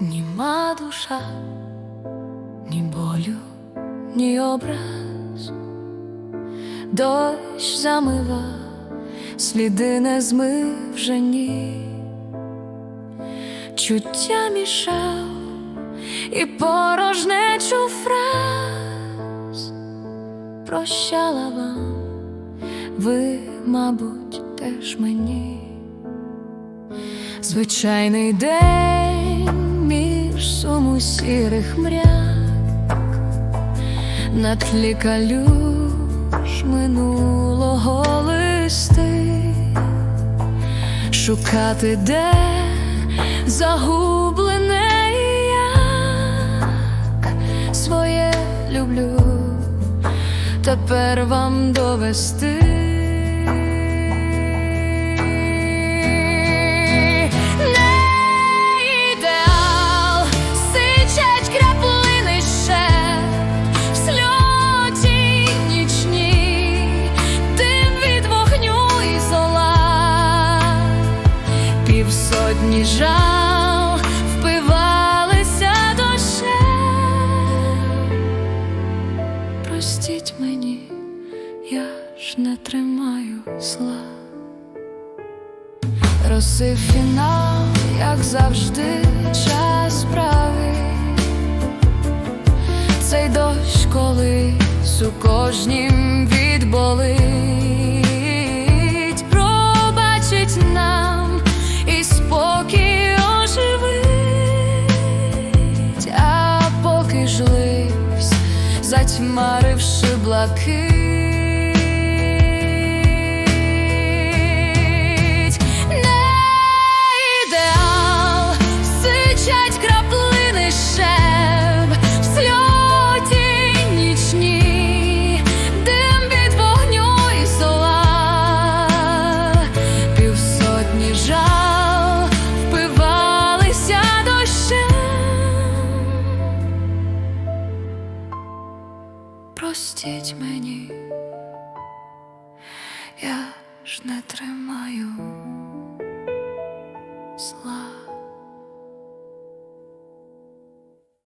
Німа душа, ні болю, ні образ, дощ замива, сліди не змив вже ні, чуття мішав і порожнечу фраз. Прощала вам, ви, мабуть, теж мені. Звичайний день суму сірих мряк. На тлі калюж минулого листи, шукати де загублене як своє люблю, тепер вам довести. Півсотні жал впивалися дощем. Простіть мені, я ж не тримаю зла. Роси фінал, як завжди, час правий. Цей дощ колись у кожнім затьмаривши блакить. Простіть мені, я ж не тримаю зла.